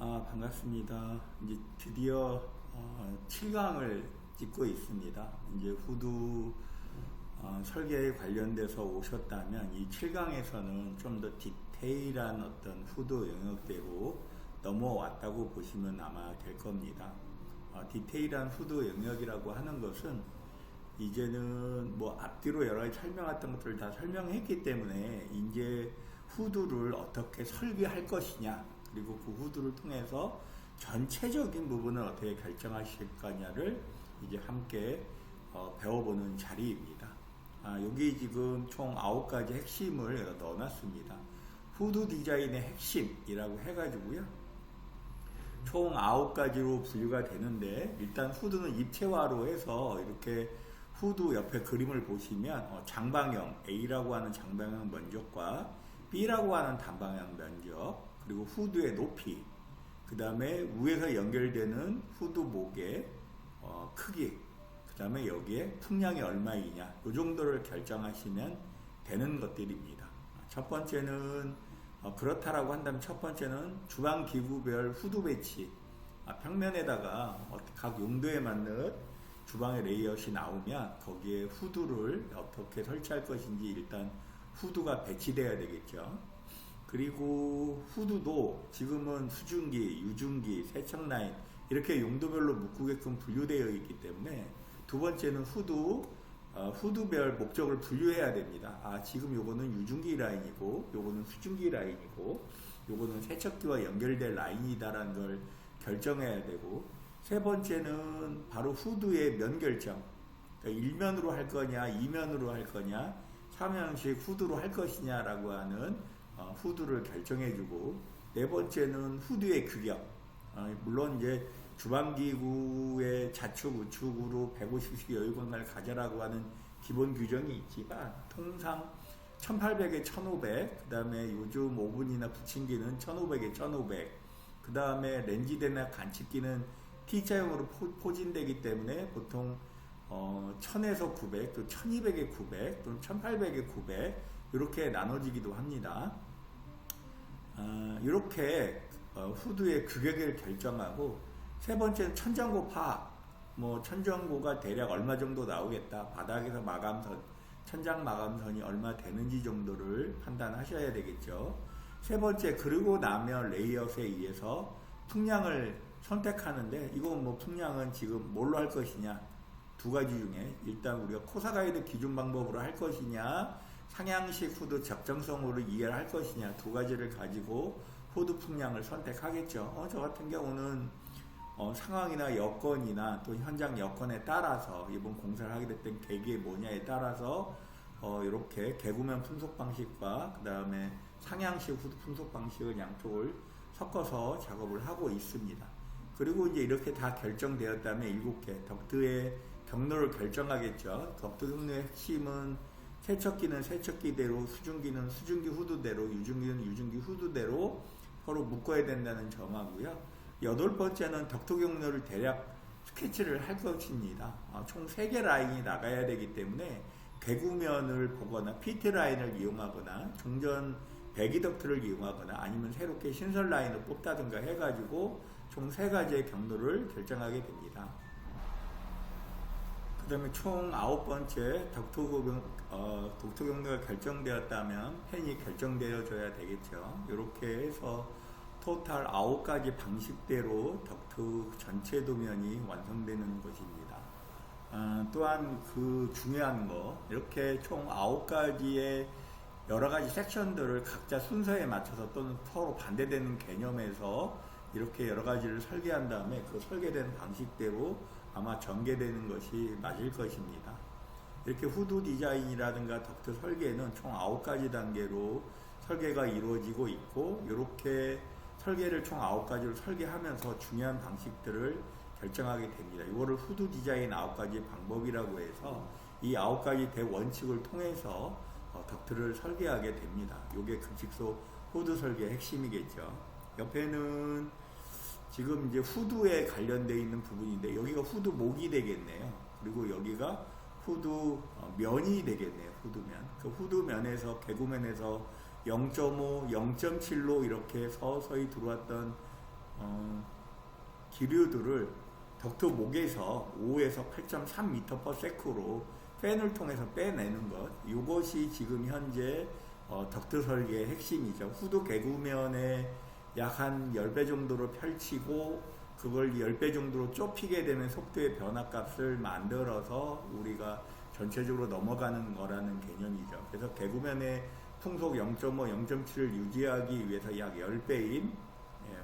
아, 반갑습니다. 이제 드디어 어, 7강을 찍고 있습니다. 이제 후두 어, 설계에 관련돼서 오셨다면 이 7강에서는 좀 더 디테일한 어떤 후두 영역대로 넘어왔다고 보시면 아마 될 겁니다. 어, 디테일한 후두 영역이라고 하는 것은 이제는 뭐 앞뒤로 여러 가지 설명했던 것들을 다 설명했기 때문에 이제 후두를 어떻게 설계할 것이냐 그리고 그 후두를 통해서 전체적인 부분을 어떻게 결정하실 거냐를 이제 함께 어, 배워보는 자리입니다. 아, 여기 지금 총 9가지 핵심을 넣어놨습니다. 후드 디자인의 핵심이라고 해가지고요. 총 9가지로 분류가 되는데 일단 후드는 입체화로 해서 이렇게 후드 옆에 그림을 보시면 어, 장방형 A라고 하는 장방형 면적과 B라고 하는 단방향 면적 그리고 후드의 높이 그 다음에 위에서 연결되는 후드 목의 어, 크기 그 다음에 여기에 풍량이 얼마이냐 이 정도를 결정하시면 되는 것들입니다 첫 번째는 어, 그렇다라고 한다면 첫 번째는 주방 기구별 후드 배치 아, 평면에다가 어, 각 용도에 맞는 주방의 레이아웃이 나오면 거기에 후드를 어떻게 설치할 것인지 일단 후드가 배치되어야 되겠죠. 그리고 후드도 지금은 수증기, 유증기, 세척 라인 이렇게 용도별로 묶게끔 분류되어 있기 때문에 두 번째는 후드 어, 후드별 목적을 분류해야 됩니다. 아 지금 요거는 유증기 라인이고 요거는 수증기 라인이고 요거는 세척기와 연결될 라인이다라는 걸 결정해야 되고 세 번째는 바로 후드의 면 결정 그러니까 일면으로 할 거냐 이면으로 할 거냐 삼형식 후드로 할 것이냐라고 하는 어, 후드를 결정해주고 네 번째는 후드의 규격. 어, 물론 이제 주방기구의 좌측 우측으로 150씩 여유 공간을 가져라고 하는 기본 규정이 있지만 통상 1800에 1500, 그 다음에 요즘 오븐이나 부침기는 1500에 1500, 그 다음에 렌지대나 간식기는 T자형으로 포, 진되기 때문에 보통 어, 1000에서 900, 또 1200에 900, 또는 1800에 900 이렇게 나눠지기도 합니다. 어, 이렇게 어, 후드의 규격을 결정하고 세 번째는 천정고 파악. 뭐 천정고가 대략 얼마 정도 나오겠다. 바닥에서 마감선, 천장 마감선이 얼마 되는지 정도를 판단하셔야 되겠죠. 세 번째 그리고 나면 레이아웃에 의해서 풍량을 선택하는데 이건 뭐 풍량은 지금 뭘로 할 것이냐 두 가지 중에 일단 우리가 코사 가이드 기준 방법으로 할 것이냐 상향식 후드 적정성으로 이해를 할 것이냐 두 가지를 가지고 후드 풍량을 선택하겠죠. 어, 저 같은 경우는 어, 상황이나 여건이나 또 현장 여건에 따라서 이번 공사를 하게 됐던 계기에 뭐냐에 따라서 어, 이렇게 개구면 분석 방식과 그 다음에 상향식 후드 분석 방식을 양쪽을 섞어서 작업을 하고 있습니다. 그리고 이제 이렇게 다 결정되었다면 일곱 개 덕트의 경로를 결정하겠죠. 덕트 경로의 핵심은 세척기는 세척기대로, 수증기는 수증기 후드대로, 유증기는 유증기 후드대로 서로 묶어야 된다는 점하고요. 여덟 번째는 덕토 경로를 대략 스케치를 할 것입니다. 어, 총 3개 라인이 나가야 되기 때문에 개구면을 보거나 PT 라인을 이용하거나 종전 배기 덕트를 이용하거나 아니면 새롭게 신설 라인을 뽑다든가 해가지고 총 3가지의 경로를 결정하게 됩니다. 그 다음에 총 아홉 번째 덕토, 어, 결정되었다면 펜이 결정되어줘야 되겠죠. 이렇게 해서 토탈 아홉 가지 방식대로 덕트 전체 도면이 완성되는 것입니다. 어, 또한 그 중요한 거 이렇게 총 아홉 가지의 여러 가지 섹션들을 각자 순서에 맞춰서 또는 서로 반대되는 개념에서 이렇게 여러 가지를 설계한 다음에 그 설계된 방식대로 아마 전개되는 것이 맞을 것입니다. 이렇게 후드 디자인이라든가 덕트 설계는 총 9가지 단계로 설계가 이루어지고 있고 이렇게 설계를 총 9가지로 설계하면서 중요한 방식들을 결정하게 됩니다. 이거를 후드 디자인 9가지 방법이라고 해서 이 9가지 대원칙을 통해서 어, 덕트를 설계하게 됩니다. 이게 급식소 후드 설계의 핵심이겠죠. 옆에는 지금 이제 후드에 관련되어 있는 부분인데 여기가 후드 목이 되겠네요. 그리고 여기가 후드 어, 면이 되겠네요. 후드면. 그 후드면에서 개구면에서 0.5, 0.7로 이렇게 서서히 들어왔던 어, 기류들을 덕트 목에서 5에서 8.3m/s로 팬을 통해서 빼내는 것 이것이 지금 현재 어, 덕트 설계의 핵심이죠. 후드 개구면에 약 한 10배 정도로 펼치고 그걸 10배 정도로 좁히게 되면 속도의 변화값을 만들어서 우리가 전체적으로 넘어가는 거라는 개념이죠. 그래서 개구면의 풍속 0.5, 0.7을 유지하기 위해서 약 10배인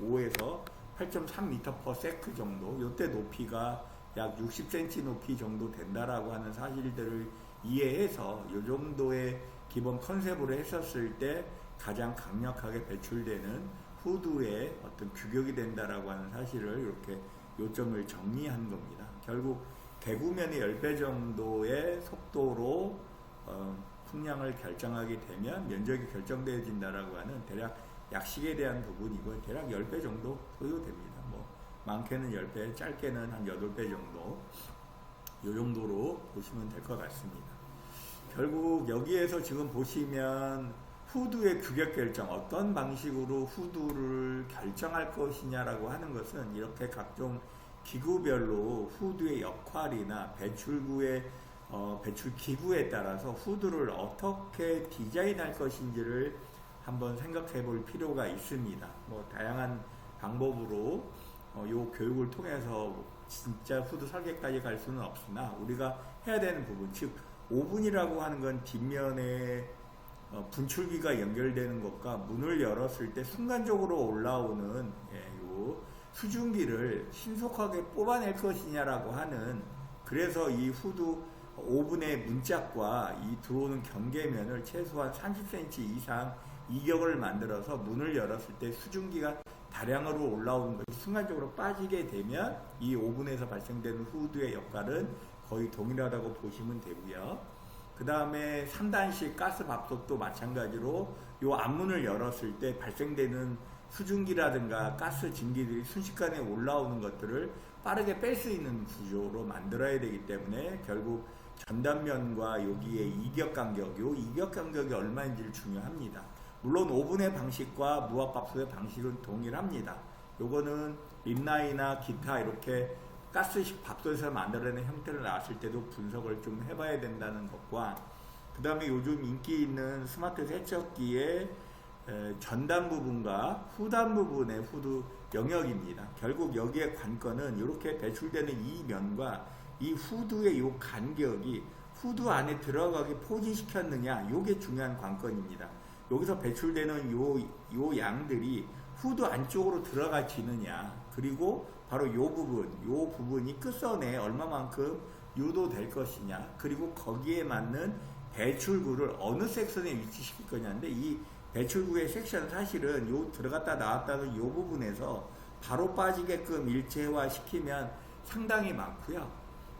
5에서 8.3m/s 정도, 이때 높이가 약 60cm 높이 정도 된다라고 하는 사실들을 이해해서 이 정도의 기본 컨셉으로 했었을 때 가장 강력하게 배출되는 후드의 어떤 규격이 된다라고 하는 사실을 이렇게 요점을 정리한 겁니다. 결국 개구면의 10배 정도의 속도로 어, 풍량을 결정하게 되면 면적이 결정되어진다라고 하는 대략 약식에 대한 부분이고 대략 10배 정도 소요됩니다. 뭐 많게는 10배, 짧게는 한 8배 정도 이 정도로 보시면 될 것 같습니다. 결국 여기에서 지금 보시면 후드의 규격 결정, 어떤 방식으로 후드를 결정할 것이냐라고 하는 것은 이렇게 각종 기구별로 후드의 역할이나 배출구의 어, 배출 기구에 따라서 후드를 어떻게 디자인할 것인지를 한번 생각해 볼 필요가 있습니다. 뭐 다양한 방법으로 어, 요 교육을 통해서 진짜 후드 설계까지 갈 수는 없으나 우리가 해야 되는 부분, 즉 오븐이라고 하는 건 뒷면에 어, 분출기가 연결되는 것과 문을 열었을 때 순간적으로 올라오는 예, 요 수증기를 신속하게 뽑아낼 것이냐라고 하는 그래서 이 후드 오븐의 문짝과 이 들어오는 경계면을 최소한 30cm 이상 이격을 만들어서 문을 열었을 때 수증기가 다량으로 올라오는 것이 순간적으로 빠지게 되면 이 오븐에서 발생되는 후드의 역할은 거의 동일하다고 보시면 되고요. 그 다음에 3단식 가스 밥솥도 마찬가지로 이 앞문을 열었을 때 발생되는 수증기라든가 가스 증기들이 순식간에 올라오는 것들을 빠르게 뺄 수 있는 구조로 만들어야 되기 때문에 결국 전단면과 여기에 이격 간격, 요 이격 간격이 얼마인지를 중요합니다. 물론 오븐의 방식과 무압밥솥의 방식은 동일합니다. 요거는 립라이나 기타 이렇게 가스식 밥솥에서 만들어낸 형태를 나왔을 때도 분석을 좀 해봐야 된다는 것과 그 다음에 요즘 인기 있는 스마트 세척기의 전단 부분과 후단 부분의 후드 영역입니다. 결국 여기에 관건은 이렇게 배출되는 이 면과 이 후드의 이 간격이 후드 안에 들어가게 포진시켰느냐 이게 중요한 관건입니다. 여기서 배출되는 요, 요 양들이 후드 안쪽으로 들어가지느냐 그리고 바로 요 부분 요 부분이 끝선에 얼마만큼 유도될 것이냐 그리고 거기에 맞는 배출구를 어느 섹션에 위치시킬 거냐인데 이 배출구의 섹션 사실은 요 들어갔다 나왔다는 요 부분에서 바로 빠지게끔 일체화 시키면 상당히 많고요.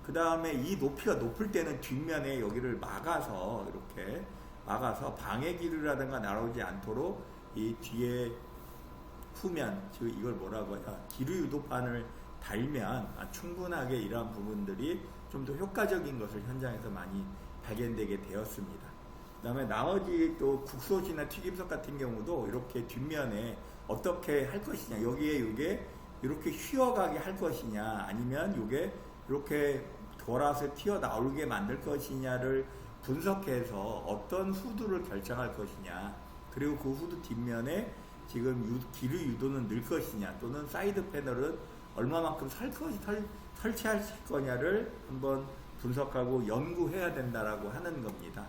그 다음에 이 높이가 높을 때는 뒷면에 여기를 막아서 이렇게 막아서 방해 기류라든가 나오지 않도록 이 뒤에 후면 즉 이걸 뭐라고 해야 기류 유도판을 달면 아, 충분하게 이러한 부분들이 좀 더 효과적인 것을 현장에서 많이 발견되게 되었습니다. 그 다음에 나머지 또 국소시나 튀김석 같은 경우도 이렇게 뒷면에 어떻게 할 것이냐 여기에 이게 이렇게 휘어가게 할 것이냐 아니면 이게 이렇게 돌아서 튀어나오게 만들 것이냐를 분석해서 어떤 후드를 결정할 것이냐 그리고 그 후드 뒷면에 지금 유, 기류 유도는 늘 것이냐 또는 사이드 패널은 얼마만큼 설, 설, 설치할 거냐를 한번 분석하고 연구해야 된다라고 하는 겁니다.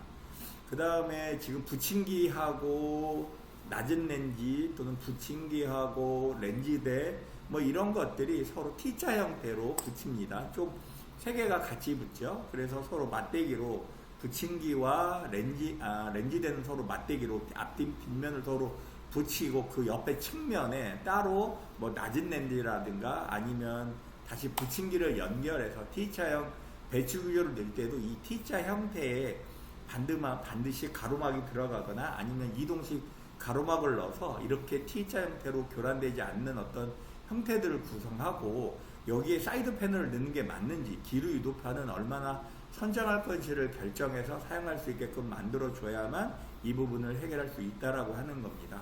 그 다음에 지금 붙임기하고 낮은 렌지 또는 붙임기하고 렌지대 뭐 이런 것들이 서로 T자 형태로 붙입니다. 좀 세 개가 같이 붙죠. 그래서 서로 맞대기로 붙임기와 렌지 아, 렌지대는 서로 맞대기로 앞뒷 뒷면을 서로 붙이고 그 옆에 측면에 따로 뭐 낮은 렌즈라든가 아니면 다시 붙임기를 연결해서 T자형 배치 구조를 낼 때도 이 T자 형태의 반드만 반드시 가로막이 들어가거나 아니면 이동식 가로막을 넣어서 이렇게 T자 형태로 교란되지 않는 어떤 형태들을 구성하고 여기에 사이드 패널을 넣는 게 맞는지 기류 유도판은 얼마나 선정할 건지를 결정해서 사용할 수 있게끔 만들어 줘야만 이 부분을 해결할 수 있다라고 하는 겁니다.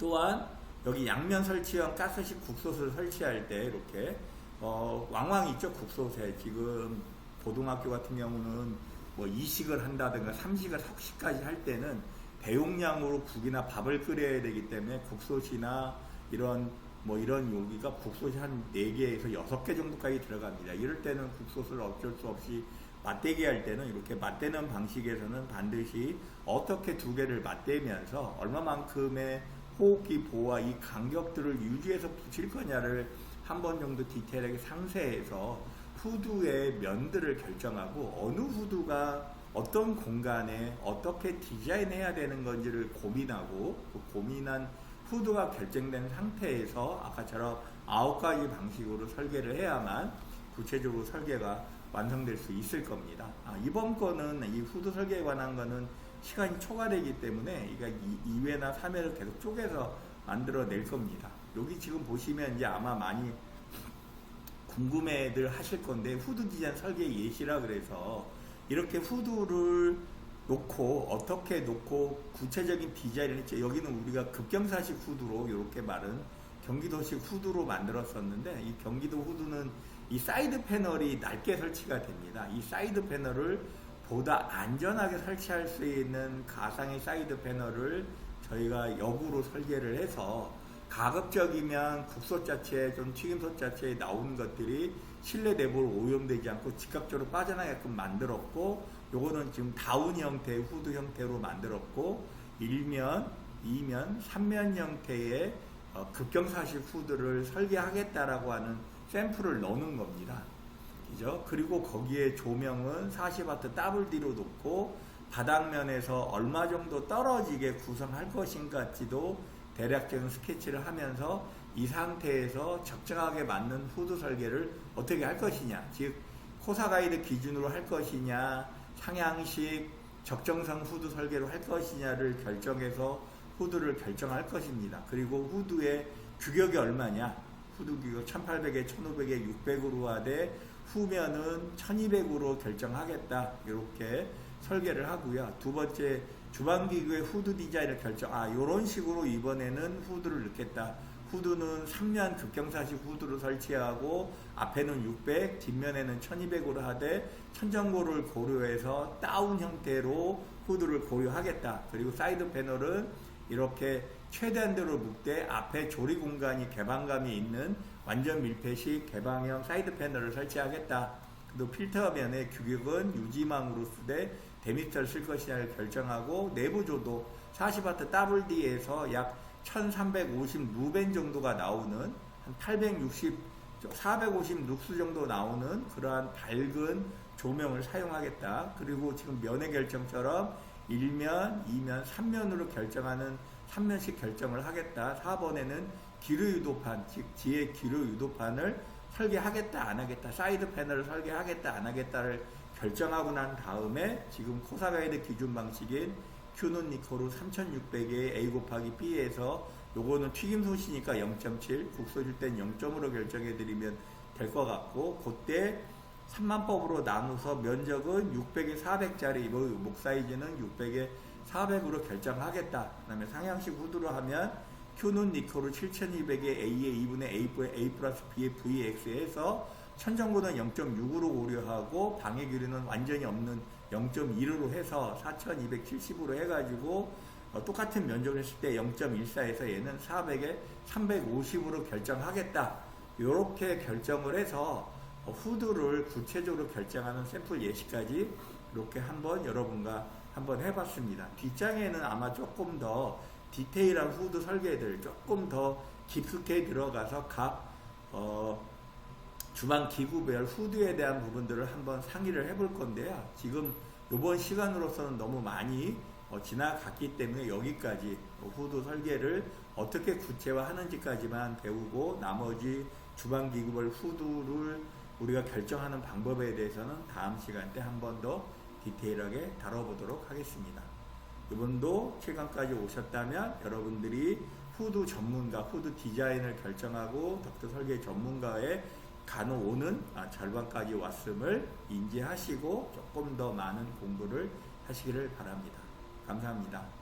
또한 여기 양면 설치형 가스식 국솥을 설치할 때 이렇게 어, 왕왕 있죠 국솥에 지금 고등학교 같은 경우는 뭐 이식을 한다든가 삼식을 석식까지 할 때는 대용량으로 국이나 밥을 끓여야 되기 때문에 국솥이나 이런 뭐 이런 용기가 국솥이 한 4개에서 6개 정도까지 들어갑니다. 이럴 때는 국솥을 어쩔 수 없이 맞대기 할 때는 이렇게 맞대는 방식에서는 반드시 어떻게 두 개를 맞대면서 얼마만큼의 호흡기 보호와 이 간격들을 유지해서 붙일 거냐를 한 번 정도 디테일하게 상세해서 후드의 면들을 결정하고 어느 후드가 어떤 공간에 어떻게 디자인해야 되는 건지를 고민하고 그 고민한 후드가 결정된 상태에서 아까처럼 아홉 가지 방식으로 설계를 해야만 구체적으로 설계가 완성될 수 있을 겁니다. 아, 이번 거는 이 후드 설계에 관한 거는 시간이 초과되기 때문에 이가 2회나 3회를 계속 쪼개서 만들어낼 겁니다. 여기 지금 보시면 이제 아마 많이 궁금해들 하실 건데 후드 디자인 설계 예시라 그래서 이렇게 후드를 놓고 어떻게 놓고 구체적인 디자인을 했죠. 여기는 우리가 급경사식 후드로 이렇게 말은 경기도식 후드로 만들었었는데 이 경기도 후드는 이 사이드 패널이 낮게 설치가 됩니다. 이 사이드 패널을 보다 안전하게 설치할 수 있는 가상의 사이드 패널을 저희가 역으로 설계를 해서 가급적이면 국소 자체에 좀 튀김솥 자체에 나오는 것들이 실내 내부로 오염되지 않고 즉각적으로 빠져나가게끔 만들었고 요거는 지금 다운 형태의 후드 형태로 만들었고 1면, 2면, 3면 형태의 어, 급경사식 후드를 설계하겠다라고 하는 샘플을 넣는 겁니다. 그죠? 그리고 거기에 조명은 40와트 더블 D로 놓고 바닥면에서 얼마 정도 떨어지게 구성할 것인가지도 대략적인 스케치를 하면서 이 상태에서 적정하게 맞는 후드 설계를 어떻게 할 것이냐, 즉 코사 가이드 기준으로 할 것이냐, 상향식 적정성 후드 설계로 할 것이냐를 결정해서 후드를 결정할 것입니다. 그리고 후드의 규격이 얼마냐, 후드 규격 1800에 1500에 600으로 하되 후면은 1200으로 결정하겠다. 이렇게 설계를 하고요. 두 번째 주방기구의 후드 디자인을 결정. 아, 이런 식으로 이번에는 후드를 넣겠다. 후드는 3면 급경사식 후드를 설치하고 앞에는 600, 뒷면에는 1200으로 하되 천정고를 고려해서 다운 형태로 후드를 고려하겠다. 그리고 사이드 패널은 이렇게 최대한대로 묶되 앞에 조리 공간이 개방감이 있는 완전 밀폐식 개방형 사이드 패널을 설치하겠다. 또 필터면의 규격은 유지망으로 쓰되 데미터를 쓸 것이냐를 결정하고 내부 조도 40W WD에서 약 1350 루벤 정도가 나오는 한 860, 450 룩스 정도 나오는 그러한 밝은 조명을 사용하겠다. 그리고 지금 면의 결정처럼 1면, 2면, 3면으로 결정하는 3면씩 결정을 하겠다. 4번에는 기류 유도판, 즉 지의 기류 유도판을 설계하겠다 안 하겠다. 사이드 패널을 설계하겠다 안 하겠다를 결정하고 난 다음에 지금 코사가이드 기준 방식인 Q는 니코로 3600에 A 곱하기 B에서 요거는 튀김솥이니까 0.7 국소질 땐 0점으로 결정해 드리면 될 것 같고 그때 3만법으로 나눠서 면적은 600에 400짜리 뭐 목 사이즈는 600에 400으로 결정하겠다. 그 다음에 상향식 후드로 하면 Q는 니코로 7200에 A의 2분의 A, A 플러스 B의 VX에서 천정고는 0.6으로 고려하고 방해 규류는 완전히 없는 0.1으로 해서 4270으로 해가지고 어, 똑같은 면적을 했을 때 0.14에서 얘는 400에 350으로 결정하겠다. 이렇게 결정을 해서 어, 후드를 구체적으로 결정하는 샘플 예시까지 이렇게 한번 여러분과 한번 해봤습니다. 뒷장에는 아마 조금 더 디테일한 후드 설계들 조금 더 깊숙이 들어가서 각 어, 주방 기구별 후드에 대한 부분들을 한번 상의를 해볼 건데요. 지금 이번 시간으로서는 너무 많이 어, 지나갔기 때문에 여기까지 후드 설계를 어떻게 구체화하는지까지만 배우고 나머지 주방 기구별 후드를 우리가 결정하는 방법에 대해서는 다음 시간 때 한 번 더 디테일하게 다뤄보도록 하겠습니다. 이번도 7강까지 오셨다면 여러분들이 후드 전문가, 후드 디자인을 결정하고 덕트 설계 전문가의 간호오는 아, 절반까지 왔음을 인지하시고 조금 더 많은 공부를 하시기를 바랍니다. 감사합니다.